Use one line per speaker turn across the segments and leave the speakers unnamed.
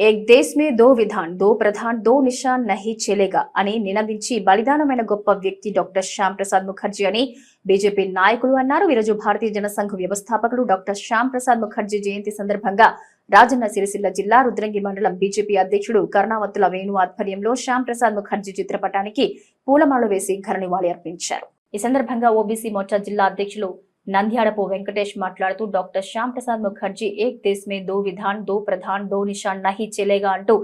ఏక్ దేశ్ మే దో విధాన్ దో ప్రధాన్ దో నిషాన్ నహి చెలేగా అని నినదించి బలిదానమైన గొప్ప వ్యక్తి డాక్టర్ శ్యామ్ ప్రసాద్ ముఖర్జీ అని బీజేపీ నాయకులు అన్నారు. ఈరోజు భారతీయ జనసంఘ వ్యవస్థాపకులు డాక్టర్ శ్యామ్ ప్రసాద్ ముఖర్జీ జయంతి సందర్భంగా రాజన్న సిరిసిల్ల జిల్లా రుద్రంగి మండలం బీజేపీ అధ్యక్షుడు కరుణావత్తుల వేణు ఆధ్వర్యంలో శ్యామ్ ప్రసాద్ ముఖర్జీ చిత్రపటానికి పూలమాల వేసి ఘన నివాళి అర్పించారు ఈ సందర్భంగా ఓబీసీ మోర్చా జిల్లా అధ్యక్షులు నంద్యాడపు వెంకటేష్ మాట్లాడుతూ డాక్టర్ శ్యామ్ ప్రసాద్ ముఖర్జీ ఏక్ దేశ్ మే దో విధాన్ దో ప్రధాన్ దో నిషాన్ నహి చెలేగా అంటూ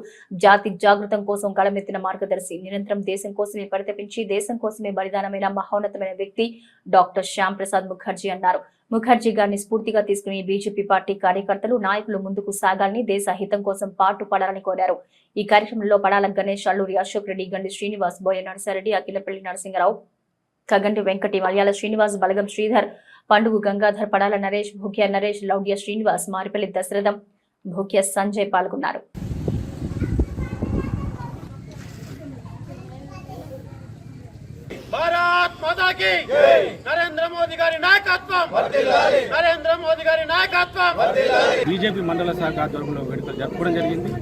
జాతి జాగృతం కోసం కళమెత్తిన మార్గదర్శి. నిరంతరం దేశం కోసమే పరితపించి దేశం కోసమే బలిదానమైన మహోన్నతమైన వ్యక్తి డాక్టర్ శ్యామ్ ప్రసాద్ ముఖర్జీ అన్నారు. ముఖర్జీ గారిని స్ఫూర్తిగా తీసుకుని బీజేపీ పార్టీ కార్యకర్తలు నాయకులు ముందుకు సాగాలని దేశ హితం కోసం పాటు పడాలని కోరారు. ఈ కార్యక్రమంలో పడాల గణేష్ అల్లూరి అశోక్ రెడ్డి గండి శ్రీనివాస్ బోయ నరసారెడ్డి అఖిలపల్లి నరసింహరావు కగంటి వెంకటి మలయాళ శ్రీనివాస్ బలగం శ్రీధర్ పండుగు గంగాధర్ పడాల నరేష్ భూక్య నరేష్ లౌడ్య శ్రీనివాస్ మారిపల్లి దశరథం భూక్య సంజయ్ పాల్గొన్నారు.
భారత్ మాతా కి నరేంద్ర మోదీ గారి నాయకత్వం. నరేంద్ర మోదీ గారి నాయకత్వం.
బీజేపీ మండల శాఖ ఆధ్వర్యంలో వేడుకలు జరుపుకోవడం జరిగింది.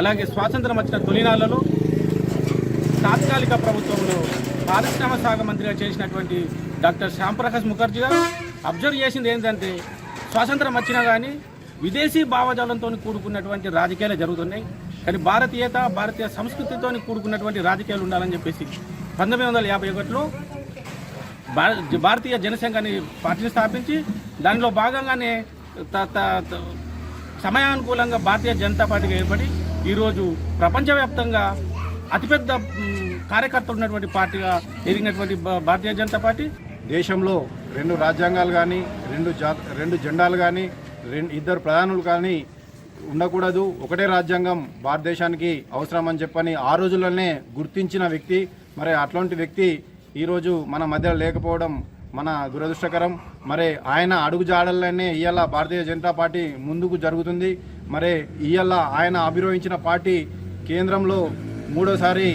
అలాగే స్వాతంత్రం వచ్చిన తొలినాళ్ళలో తాత్కాలిక ప్రభుత్వంలో పారిశ్రామ శాఖ మంత్రిగా చేసినటువంటి డాక్టర్ శ్యాంప్రకాష్ ముఖర్జీ గారు అబ్జర్వ్ చేసింది ఏంటంటే స్వాతంత్రం వచ్చినా కానీ విదేశీ భావజాలంతో కూడుకున్నటువంటి రాజకీయాలు జరుగుతున్నాయి. కానీ భారతీయత భారతీయ సంస్కృతితో కూడుకున్నటువంటి రాజకీయాలు ఉండాలని చెప్పేసి పంతొమ్మిది వందల యాభై ఒకటిలో భార- భారతీయ జనసంఘాన్ని పార్టీని స్థాపించి దానిలో భాగంగానే సమయానుకూలంగా భారతీయ జనతా పార్టీగా ఏర్పడి ఈరోజు ప్రపంచవ్యాప్తంగా అతిపెద్ద కార్యకర్తలు ఉన్నటువంటి పార్టీగా ఎదిగినటువంటి భా- భారతీయ జనతా పార్టీ.
దేశంలో రెండు రాజ్యాంగాలు కానీ రెండు జా రెండు జెండాలు కానీ రెండు ఇద్దరు ప్రధానులు కానీ ఉండకూడదు. ఒకటే రాజ్యాంగం భారతదేశానికి అవసరం అని చెప్పని ఆ రోజుల్లోనే గుర్తించిన వ్యక్తి మరి అట్లాంటి వ్యక్తి ఈరోజు మన మధ్య లేకపోవడం మన దురదృష్టకరం. మరి ఆయన అడుగుజాడల్లోనే ఇవాళ భారతీయ జనతా పార్టీ ముందుకు జరుగుతుంది. మరి ఇవాళ ఆయన అభిరోహించిన పార్టీ కేంద్రంలో మూడోసారి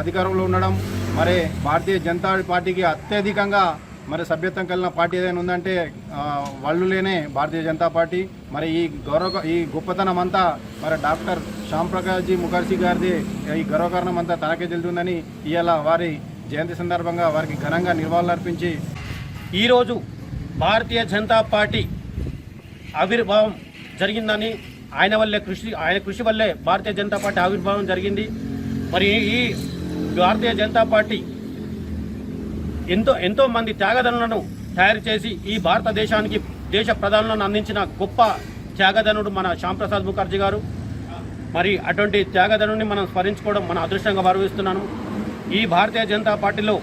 అధికారంలో ఉండడం. మరి భారతీయ జనతా పార్టీకి అత్యధికంగా మరి సభ్యత్వం కలిగిన పార్టీ ఏదైనా ఉందంటే వాళ్ళు లేనే భారతీయ జనతా పార్టీ. మరి ఈ గౌరవ ఈ గొప్పతనం అంతా మరి డాక్టర్ శ్యామ్ ప్రకాశ్జీ ముఖర్జీ గారిది ఈ గౌరవకరణం అంతా తనకే చెల్లుతుందని ఇవాళ వారి జయంతి సందర్భంగా వారికి ఘనంగా నివాళులర్పించి
ఈరోజు భారతీయ జనతా పార్టీ ఆవిర్భావం జరిగిందని ఆయన వల్లే కృషి ఆయన కృషి వల్లే భారతీయ జనతా పార్టీ ఆవిర్భావం జరిగింది. మరి ఈ భారతీయ జనతా పార్టీ ఎంతో ఎంతో మంది త్యాగదనులను తయారు చేసి ఈ భారతదేశానికి దేశ ప్రధానులను అందించిన గొప్ప త్యాగధనుడు మన శ్యాంప్రసాద్ ముఖర్జీ గారు. మరి అటువంటి త్యాగధనుడిని మనం స్మరించుకోవడం మన అదృష్టంగా భావిస్తున్నాను ఈ భారతీయ జనతా పార్టీలో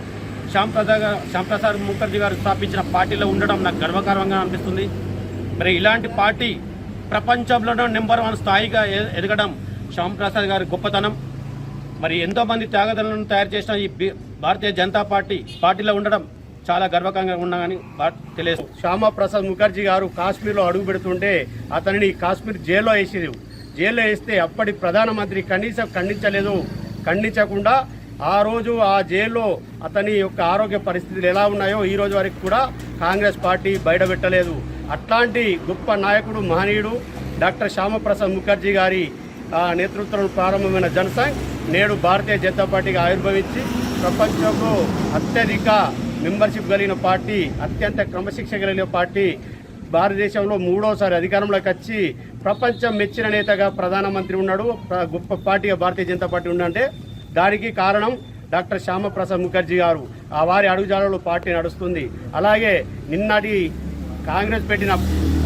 శ్యాంప్రసాద్ శ్యాంప్రసాద్ ముఖర్జీ గారు స్థాపించిన పార్టీలో ఉండడం నాకు గర్వకారంగా అనిపిస్తుంది. మరి ఇలాంటి పార్టీ ప్రపంచంలోనే నెంబర్ వన్ స్థాయిగా ఎదగడం శ్యాంప్రసాద్ గారి గొప్పతనం. మరి ఎంతో మంది త్యాగదనులను తయారు చేసిన ఈ భారతీయ జనతా పార్టీ పార్టీలో ఉండడం చాలా గర్వకంగా ఉన్నాయని తెలియదు. శ్యామా ప్రసాద్ ముఖర్జీ గారు కాశ్మీర్లో అడుగు పెడుతుంటే అతనిని కాశ్మీర్ జైల్లో వేసేది జైల్లో వేస్తే అప్పటి ప్రధానమంత్రి కనీసం ఖండించలేదు. ఖండించకుండా ఆ రోజు ఆ జైల్లో అతని యొక్క ఆరోగ్య పరిస్థితులు ఎలా ఉన్నాయో ఈ రోజు వరకు కూడా కాంగ్రెస్ పార్టీ బయటపెట్టలేదు. అట్లాంటి గొప్ప నాయకుడు మహనీయుడు డాక్టర్ శ్యామప్రసాద్ ముఖర్జీ గారి నేతృత్వంలో ప్రారంభమైన జనసంఘ్ నేడు భారతీయ జనతా పార్టీగా ఆవిర్భవించి ప్రపంచంలో అత్యధిక మెంబర్షిప్ కలిగిన పార్టీ అత్యంత క్రమశిక్షణ కలిగిన పార్టీ భారతదేశంలో మూడోసారి అధికారంలోకి వచ్చి ప్రపంచం మెచ్చిన నేతగా ప్రధానమంత్రి ఉన్నాడు. ప్ర- గొప్ప పార్టీగా భారతీయ జనతా పార్టీ ఉందంటే దానికి కారణం డాక్టర్ శ్యామప్రసాద్ ముఖర్జీ గారు. ఆ వారి అడుగుజాడలో పార్టీ నడుస్తుంది. అలాగే నిన్నటి కాంగ్రెస్ పెట్టిన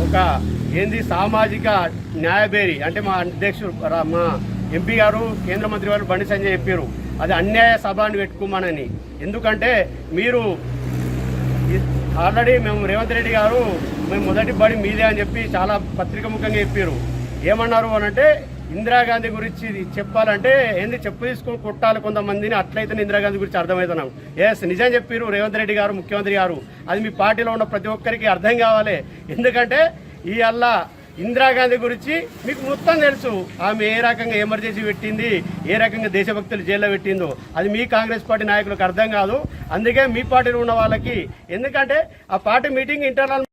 ఒక ఏంది సామాజిక న్యాయబేరి అంటే మా అధ్యక్షుడు మా ఎంపీ గారు కేంద్ర మంత్రి గారు బండి సంజయ్ చెప్పారు. అది అన్యాయ సభ అని పెట్టుకోమనని. ఎందుకంటే మీరు ఆల్రెడీ మేము రేవంత్ రెడ్డి గారు మేము మొదటి బడి మీదే అని చెప్పి చాలా పత్రిక ముఖంగా చెప్పారు. ఏమన్నారు అని అంటే ఇందిరాగాంధీ గురించి ఇది చెప్పాలంటే ఏంది చెప్పు తీసుకొని కొట్టాలి కొంతమందిని అట్లయితే ఇందిరాగాంధీ గురించి అర్థమవుతున్నాం. ఎస్ నిజం చెప్పారు రేవంత్ రెడ్డి గారు ముఖ్యమంత్రి గారు. అది మీ పార్టీలో ఉన్న ప్రతి ఒక్కరికి అర్థం కావాలి. ఎందుకంటే ఈ అల్లా ఇందిరాగాంధీ గురించి మీకు మొత్తం తెలుసు. ఆమె ఏ రకంగా ఎమర్జెన్సీ పెట్టింది ఏ రకంగా దేశభక్తులు జైల్లో పెట్టిందో. అది మీ కాంగ్రెస్ పార్టీ నాయకులకు అర్థం కాదు. అందుకే మీ పార్టీలో ఉన్న వాళ్ళకి ఎందుకంటే ఆ పార్టీ మీటింగ్ ఇంటర్నల్